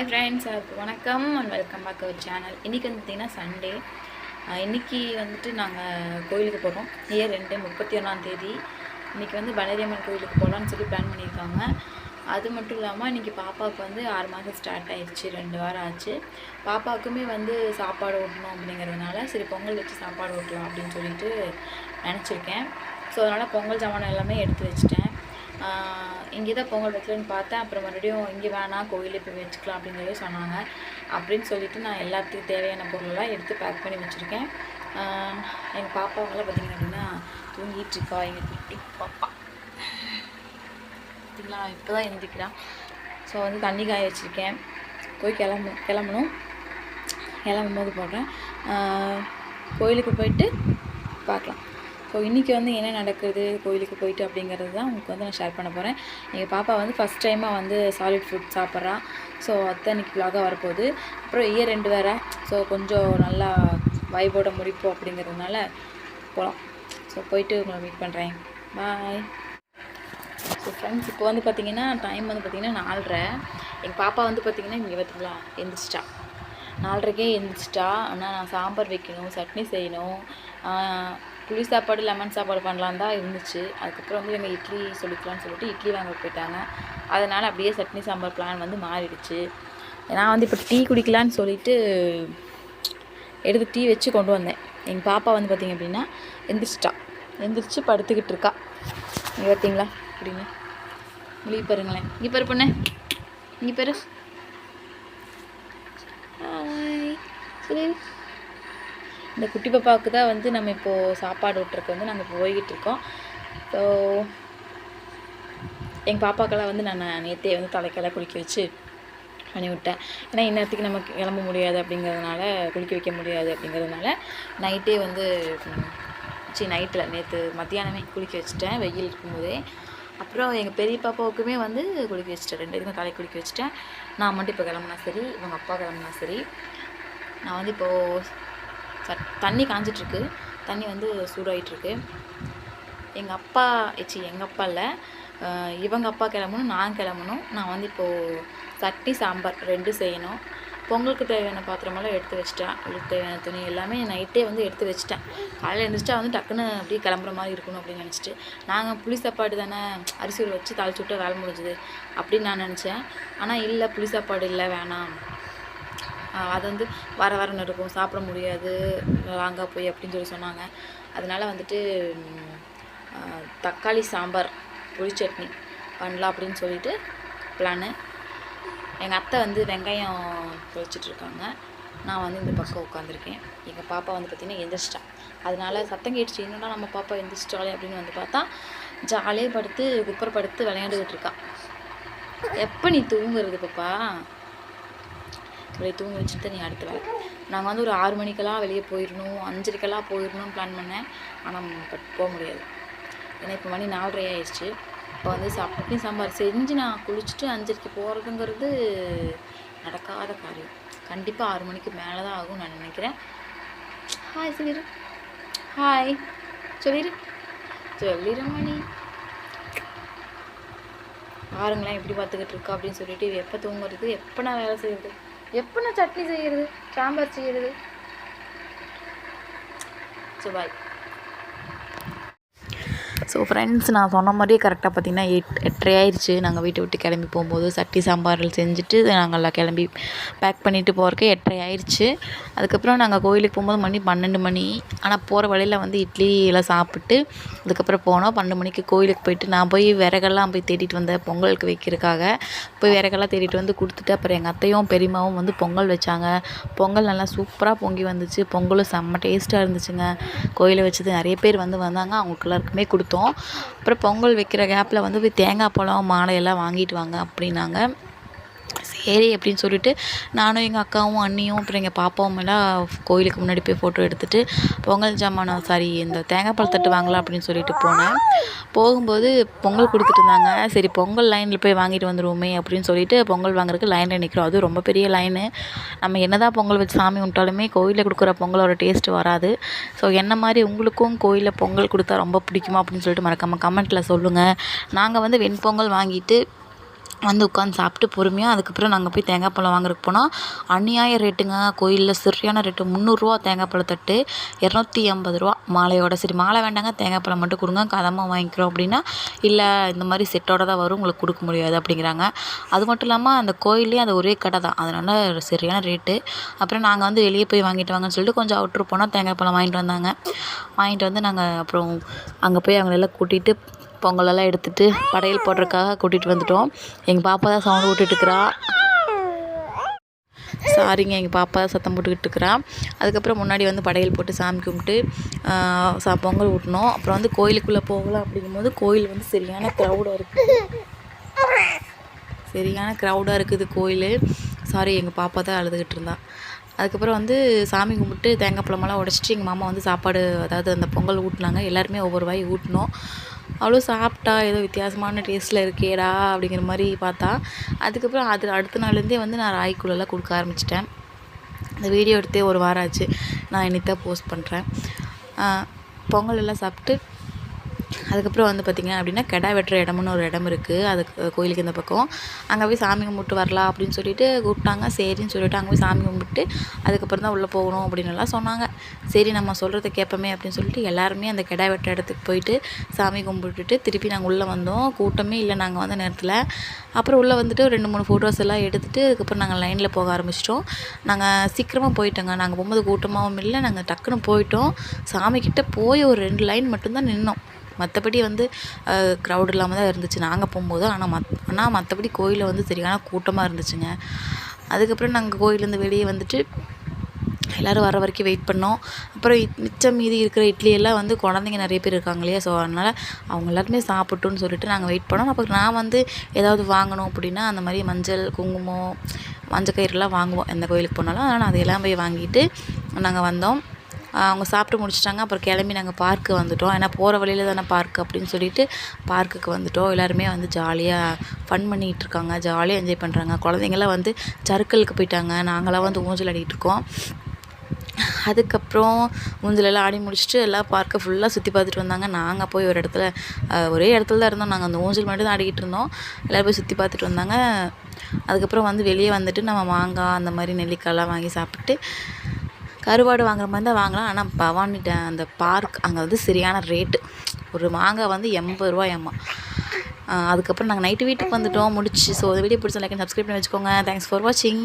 Hi friends வணக்கம் and welcome back our channel இன்றைக்கி வந்து பார்த்திங்கன்னா சண்டே இன்றைக்கி வந்துட்டு நாங்கள் கோயிலுக்கு போகிறோம் இயர் ரெண்டு முப்பத்தி ஒன்றாம் தேதி. இன்றைக்கி வந்து பலரியம்மன் கோயிலுக்கு போகலான்னு சொல்லி பிளான் பண்ணியிருக்காங்க. அது மட்டும் இல்லாமல் இன்றைக்கி பாப்பாவுக்கு வந்து ஆறு மாதம் ஸ்டார்ட் ஆயிடுச்சு ரெண்டு வாரம் ஆச்சு. பாப்பாவுக்குமே வந்து சாப்பாடு ஊட்டணும் அப்படிங்கிறதுனால சரி பொங்கல் வச்சு சாப்பாடு ஓட்டலாம் அப்படின்னு சொல்லிட்டு நினச்சிருக்கேன். ஸோ அதனால் பொங்கல் ஜாமான் எல்லாமே எடுத்து வச்சிட்டேன். இங்கே தான் பொங்கல் வைக்கலன்னு பார்த்தேன். அப்புறம் மறுபடியும் இங்கே வேணாம் கோயிலில் போய் வச்சுக்கலாம் அப்படின்னு சொல்லி சொன்னாங்க. அப்படின்னு சொல்லிட்டு நான் எல்லாத்துக்கும் தேவையான பொருளெல்லாம் எடுத்து பேக் பண்ணி வச்சுருக்கேன். எங்கள் பாப்பாவெல்லாம் பார்த்திங்க அப்படின்னா தூங்கிட்டு இருக்கா எங்கள் குட்டி பாப்பா. பார்த்தீங்களா இப்போ தான் எழுந்திக்கிறான் ஸோ வந்து தண்ணி காய வச்சுருக்கேன். போய் கிளம்பு கிளம்பணும். கிளம்பும் போது போடுறேன் கோயிலுக்கு போயிட்டு பார்க்கலாம். ஸோ இன்றைக்கி வந்து என்ன நடக்குது கோயிலுக்கு போயிட்டு அப்படிங்கிறது தான் உங்களுக்கு வந்து நான் ஷேர் பண்ண போகிறேன் எங்கள் பாப்பா வந்து ஃபஸ்ட் டைமாக வந்து சாலிட் ஃபுட் சாப்பிட்றா. ஸோ அதான் இன்றைக்கி vlog-ஆ வரப்போகுது. அப்புறம் இயர் ரெண்டு வேறு. ஸோ கொஞ்சம் நல்லா வைபோட முடிப்போம் அப்படிங்கிறதுனால போகலாம் ஸோ போயிட்டு உங்களை மீட் பண்ணுறேன் பாய் ஸோ ஃப்ரெண்ட்ஸ் இப்போ வந்து பார்த்தீங்கன்னா டைம் வந்து பார்த்திங்கன்னா நாலரை. எங்கள் பாப்பா வந்து பார்த்திங்கன்னா இங்கே பார்த்திங்களா எழுந்திரிச்சிட்டா நாலரைக்கே எழுந்திரிச்சிட்டா ஆனால் நான் சாம்பார் வைக்கணும் சட்னி செய்யணும். புளி சாப்பாடு லெமன் சாப்பாடு பண்ணலாம் தான் இருந்துச்சு. அதுக்கப்புறம் வந்து எங்கள் இட்லி சொல்லிக்கலாம்னு சொல்லிட்டு இட்லி வாங்க போயிட்டாங்க. அதனால் அப்படியே சட்னி சாம்பார் பிளான் வந்து மாறிடுச்சு. நான் வந்து இப்போ டீ குடிக்கலான்னு சொல்லிட்டு எடுத்து டீ வச்சு கொண்டு வந்தேன். எங்கள் பாப்பா வந்து பார்த்திங்க அப்படின்னா எந்திரிச்சிட்டா. எந்திரிச்சு படுத்துக்கிட்டு இருக்கா. இங்கே பார்த்தீங்களா அப்படின்னு இங்கே பாருங்களேன். இங்கே பாரு பொண்ணு. இங்கே பாரு. சரி இந்த குட்டி பாப்பாவுக்கு தான் வந்து நம்ம இப்போது சாப்பாடு விட்டுருக்கு வந்து நாங்கள் போய்கிட்டு இருக்கோம். ஸோ எங்கள் பாப்பாக்கெல்லாம் வந்து நான் நேற்றே வந்து தலைக்கெல்லாம் குளிக்க வச்சு பண்ணி விட்டேன் ஏன்னா இந்நேரத்துக்கு நம்ம கிளம்ப முடியாது அப்படிங்கிறதுனால குளிக்க வைக்க முடியாது அப்படிங்கிறதுனால நைட்டே வந்து சி நைட்டில் நேற்று மத்தியானமே குளிக்க வச்சுட்டேன் வெயில் இருக்கும்போதே. அப்புறம் எங்கள் பெரிய பாப்பாவுக்குமே வந்து குளிக்க வச்சுட்டேன். ரெண்டு பேருக்கும் தலை குளிக்க வச்சுட்டேன். நான் மட்டும் இப்போ கிளம்புனா சரி இவங்க அப்பா கிளம்புனா சரி. நான் வந்து இப்போது தண்ணி காஞ்சிட்ருக்கு. தண்ணி வந்து சூடாயிட்டிருக்கு எங்கள் அப்பா ஏச்சி எங்கள் அப்பா இல்லை. இவங்க அப்பா கிளம்பணும் நான் கிளம்பணும். நான் வந்து இப்போது சட்னி சாம்பார் ரெண்டும் செய்யணும். பொங்கலுக்கு தேவையான பாத்திரமெல்லாம் எடுத்து வச்சிட்டேன். அவளுக்கு தேவையான துணி எல்லாமே நைட்டே வந்து எடுத்து வச்சிட்டேன். காலையில் எழுந்திரிச்சிட்டா வந்து டக்குன்னு அப்படியே கிளம்புற மாதிரி இருக்கணும் அப்படின்னு நினச்சிட்டு நாங்கள் புளி சாப்பாடு தானே அரிசி வச்சு தாளிச்சு விட்டு வேலை முடிஞ்சுது அப்படின்னு நான் நினச்சேன். ஆனால் இல்லை புளி சாப்பாடு இல்லை வேணாம். அது வந்து வர வரன்னு இருக்கும் சாப்பிட முடியாது லாங்காக போய் அப்படின்னு சொல்லி சொன்னாங்க. அதனால வந்துட்டு தக்காளி சாம்பார் புளி சட்னி பண்ணலாம் அப்படின்னு சொல்லிட்டு பிளானு எங்கள் அத்தை வந்து வெங்காயம் பொரிச்சிட்டு இருக்காங்க. நான் வந்து இந்த பக்கம் உட்காந்துருக்கேன் எங்கள் பாப்பா வந்து பார்த்திங்கன்னா எந்திரிச்சிட்டா. அதனால் சத்தம் கேட்டுச்சு என்னடா நம்ம பாப்பா எந்திரிச்சிட்டாலே அப்படின்னு வந்து பார்த்தா ஜாலியாக படுத்து குப்பரை படுத்து விளையாண்டுக்கிட்டு இருக்கா. எப்போ நீ தூங்குறது பாப்பா? இவளை தூங்க வச்சுட்டு நீ அடுத்த வேலை நாங்கள் வந்து ஒரு ஆறு மணிக்கெல்லாம் வெளியே போயிடணும் அஞ்சரைக்கெல்லாம் போயிடணும்னு பிளான் பண்ணேன். ஆனால் பட் போக முடியாது. ஏன்னா இப்போ மணி நாலரை ஆயிடுச்சு. இப்போ வந்து சட்னி சாம்பார் செஞ்சு நான் குளிச்சுட்டு அஞ்சரைக்கு போகிறதுங்கிறது நடக்காத காரியம். கண்டிப்பாக ஆறு மணிக்கு மேலே தான் ஆகும் நான் நினைக்கிறேன். ஹாய் சொல்லிடு ஹாய் சொல்லிடு சொல்லிடு மணி. பாருங்களேன் எப்படி பார்த்துக்கிட்டு இருக்கா அப்படின்னு சொல்லிட்டு எப்போ தூங்குறது எப்போ நான் வேலை செய்யறது எப்போ நான் சட்னி செய்யறது? சாம்பார் செய்யறது? ஸோ பாய் ஸோ ஃப்ரெண்ட்ஸ் நான் சொன்ன மாதிரியே கரெக்டாக பார்த்தீங்கன்னா எட் எட்டரை ஆயிடுச்சு நாங்கள் வீட்டை விட்டு கிளம்பி போகும்போது சட்டி சாம்பாரில் செஞ்சுட்டு நாங்கள்லாம் கிளம்பி பேக் பண்ணிட்டு போகிறக்கு எட்டரை ஆயிடுச்சு அதுக்கப்புறம் நாங்கள் கோயிலுக்கு போகும்போது மணி பன்னெண்டு மணி. ஆனால் போகிற வழியில் வந்து இட்லி எல்லாம் சாப்பிட்டு அதுக்கப்புறம் போனோம். பன்னெண்டு மணிக்கு கோயிலுக்கு போயிட்டு நான் போய் விறகெல்லாம் போய் தேடிட்டு வந்தேன் பொங்கலுக்கு வைக்கிறதுக்காக. போய் விறகெல்லாம் தேடிட்டு வந்து கொடுத்துட்டு அப்புறம் எங்கள் அத்தையும் பெரியம்மாவும் வந்து பொங்கல் வச்சாங்க. பொங்கல் நல்லா சூப்பராக பொங்கி வந்துச்சு. பொங்கலும் செம்ம டேஸ்ட்டாக இருந்துச்சுங்க. கோயிலை வச்சது நிறைய பேர் வந்து வந்தாங்க. அவங்களுக்கு எல்லாருக்குமே கொடுத்தோம். அப்புறம் பொங்கல் வைக்கிற கேப்பில் வந்து போய் தேங்காய் பழம் மாலையெல்லாம் வாங்கிட்டு வாங்க அப்படின்னாங்க. சரி அப்படின்னு சொல்லிட்டு நானும் எங்கள் அக்காவும் அண்ணியும் அப்புறம் எங்கள் பாப்பாவும் எல்லாம் கோயிலுக்கு முன்னாடி போய் ஃபோட்டோ எடுத்துகிட்டு பொங்கல் ஜாமான் சாரி இந்த தேங்காய் பழத்தட்டு வாங்கலாம் அப்படின்னு சொல்லிட்டு போனேன். போகும்போது பொங்கல் கொடுத்துட்டு இருந்தாங்க. சரி பொங்கல் லைனில் போய் வாங்கிட்டு வந்துடுவோமே அப்படின்னு சொல்லிட்டு பொங்கல் வாங்குறதுக்கு லைனில் நிற்கிறோம் அது ரொம்ப பெரிய லைனு நம்ம என்னதான் பொங்கல் வச்சு சாமி கும்பிட்டாலுமே கோயிலில் கொடுக்குற பொங்கலோட டேஸ்ட்டு வராது. ஸோ என்ன மாதிரி உங்களுக்கும் கோயிலில் பொங்கல் கொடுத்தா ரொம்ப பிடிக்குமா அப்படின்னு சொல்லிட்டு மறக்காமல் கமெண்ட்டில் சொல்லுங்கள் நாங்கள் வந்து வெண்பொங்கல் வாங்கிட்டு வந்து உட்காந்து சாப்பிட்டு பொறுமையாக அதுக்கப்புறம் நாங்கள் போய் தேங்காய் பழம் வாங்குறதுக்கு போனால் அநியாய ரேட்டுங்க கோயிலில் சரியான ரேட்டு முந்நூறுரூவா தேங்காய் பழத்தட்டு இரநூத்தி ஐம்பது ரூபா மாலையோட. சரி மாலை வேண்டாங்க தேங்காய் பழம் மட்டும் கொடுங்க கதமாக வாங்கிக்கிறோம் அப்படின்னா இல்லை இந்த மாதிரி செட்டோட தான் வரும் உங்களுக்கு கொடுக்க முடியாது அப்படிங்கிறாங்க. அது மட்டும் இல்லாமல் அந்த கோயில்லேயே அது ஒரே கடை தான். அதனால் சரியான ரேட்டு அப்புறம் நாங்கள் வந்து வெளியே போய் வாங்கிட்டு வாங்கன்னு சொல்லிட்டு கொஞ்சம் அவுட்ரு போனால் தேங்காய் பழம் வாங்கிட்டு வந்தாங்க. வாங்கிட்டு வந்து நாங்கள் அப்புறம் அங்கே போய் அவங்களெல்லாம் கூட்டிகிட்டு பொங்கலெல்லாம் எடுத்துகிட்டு படையல் போடுறதுக்காக கூட்டிகிட்டு வந்துட்டோம். எங்கள் பாப்பா தான் சவுண்டு விட்டுட்டுருக்குறா சாரிங்க எங்கள் பாப்பா தான் சத்தம் போட்டுக்கிட்டு இருக்கிறா. அதுக்கப்புறம் முன்னாடி வந்து படையல் போட்டு சாமி கும்பிட்டு சா பொங்கல் ஊட்டினோம். அப்புறம் வந்து கோயிலுக்குள்ளே போகலாம் அப்படிங்கும்போது கோயில் வந்து சரியான க்ரௌடாக இருக்குது சரியான க்ரௌடாக இருக்குது கோயில். சாரி எங்கள் பாப்பா தான் அழுதுகிட்டு இருந்தா. அதுக்கப்புறம் வந்து சாமி கும்பிட்டு தேங்காய் பழமெல்லாம் உடச்சிட்டு எங்கள் மாமா வந்து சாப்பாடு அதாவது அந்த பொங்கல் ஊட்டினாங்க. எல்லாருமே ஒவ்வொரு வாய் ஊட்டினோம். அவ்வளோ சாப்பிட்டா ஏதோ வித்தியாசமான டேஸ்ட்டில் இருக்கேடா அப்படிங்கிற மாதிரி பார்த்தா. அதுக்கப்புறம் அது அடுத்த நாள்லேருந்தே வந்து நான் ராய்க்குள்ளெல்லாம் கொடுக்க ஆரம்பிச்சிட்டேன். இந்த வீடியோ எடுத்தே ஒரு வாரம் ஆச்சு. நான் இன்னித்தான் போஸ்ட் பண்ணுறேன் பொங்கல் எல்லாம் சாப்பிட்டு அதுக்கப்புறம் வந்து பார்த்திங்க அப்படின்னா கிடா வெட்டுற இடம்னு ஒரு இடம் இருக்குது அதுக்கு கோயிலுக்கு இந்த பக்கம். அங்கே போய் சாமி கும்பிட்டு வரலாம் அப்படின்னு சொல்லிட்டு கூப்பிட்டாங்க. சரின்னு சொல்லிட்டு அங்கே போய் சாமி கும்பிட்டு அதுக்கப்புறம் தான் உள்ளே போகணும் அப்படின்லாம் சொன்னாங்க. சரி நம்ம சொல்கிறத கேட்போமே அப்படின்னு சொல்லிட்டு எல்லாருமே அந்த கிடா வெட்டுற இடத்துக்கு போயிட்டு சாமி கும்பிட்டுட்டு திருப்பி நாங்கள் உள்ளே வந்தோம். கூட்டமே இல்லை நாங்கள் வந்த நேரத்தில். அப்புறம் உள்ளே வந்துட்டு ரெண்டு மூணு ஃபோட்டோஸ் எல்லாம் எடுத்துகிட்டு அதுக்கப்புறம் நாங்கள் லைனில் போக ஆரம்பிச்சிட்டோம். நாங்கள் சீக்கிரமாக போயிட்டோங்க. நாங்கள் போகும்போது கூட்டமாகவும் இல்லை. நாங்கள் டக்குன்னு போயிட்டோம். சாமிக்கிட்ட போய் ஒரு ரெண்டு லைன் மட்டும்தான் நின்னோம். மற்றபடி வந்து க்ரௌட் இல்லாமல் தான் இருந்துச்சு. நாங்கள் போகும்போது ஆனால் மத் ஆனால் மற்றபடி கோயிலில் வந்து சரியான கூட்டமாக இருந்துச்சுங்க. அதுக்கப்புறம் நாங்கள் கோயிலேருந்து வெளியே வந்துட்டு எல்லோரும் வர வரைக்கும் வெயிட் பண்ணோம். அப்புறம் மிச்சம் மீதி இருக்கிற இட்லி எல்லாம் வந்து குழந்தைங்க நிறைய பேர் இருக்காங்க இல்லையா? ஸோ அதனால் அவங்க எல்லாருமே சாப்பிட்டுன்னு சொல்லிட்டு நாங்கள் வெயிட் பண்ணோம். அப்போ நான் வந்து ஏதாவது வாங்கணும் அப்படின்னா அந்த மாதிரி மஞ்சள் குங்குமம் மஞ்சள் கயிறுலாம் வாங்குவோம். எந்த கோயிலுக்கு போனாலும். அதனால் அதையெல்லாம் போய் வாங்கிட்டு நாங்கள் வந்தோம். அவங்க சாப்பிட்டு முடிச்சிட்டாங்க. அப்புறம் கிளம்பி நாங்கள் பார்க்கு வந்துவிட்டோம் ஏன்னா போகிற வழியில் தானே பார்க் அப்படின்னு சொல்லிட்டு பார்க்குக்கு வந்துவிட்டோம் எல்லாருமே வந்து ஜாலியாக ஃபன் பண்ணிகிட்டு இருக்காங்க. ஜாலியாக என்ஜாய் பண்ணுறாங்க குழந்தைங்களாம் வந்து சறுக்கலுக்கு போயிட்டாங்க. நாங்களாம் வந்து ஊஞ்சல் ஆடிட்டு இருக்கோம். அதுக்கப்புறம் ஊஞ்சலெல்லாம் ஆடி முடிச்சுட்டு எல்லாம் பார்க்கை ஃபுல்லாக சுற்றி பார்த்துட்டு வந்தாங்க. நாங்கள் போய் ஒரு இடத்துல ஒரே இடத்துல தான் இருந்தோம். நாங்கள் அந்த ஊஞ்சல் மட்டும் தான் ஆடிக்கிட்டு இருந்தோம். எல்லோரும் போய் சுற்றி பார்த்துட்டு வந்தாங்க. அதுக்கப்புறம் வந்து வெளியே வந்துட்டு நம்ம மாங்காய் அந்த மாதிரி நெல்லிக்காய்லாம் வாங்கி சாப்பிட்டு கருவாடு வாங்குற மாதிரி தான் வாங்கலாம். ஆனால் பவானிட்ட அந்த பார்க் அங்கே வந்து சரியான ரேட்டு ஒரு மாங்காய் வந்து எண்பது ரூபாயாம்மா அதுக்கப்புறம் நாங்கள் நைட்டு வீட்டுக்கு வந்துவிட்டோம் முடிச்சு ஸோ இந்த வீடியோ பிடிச்ச லைக் சப்ஸ்கிரைப் பண்ணி வச்சுக்கோங்க. தேங்க்ஸ் ஃபார் வாட்சிங்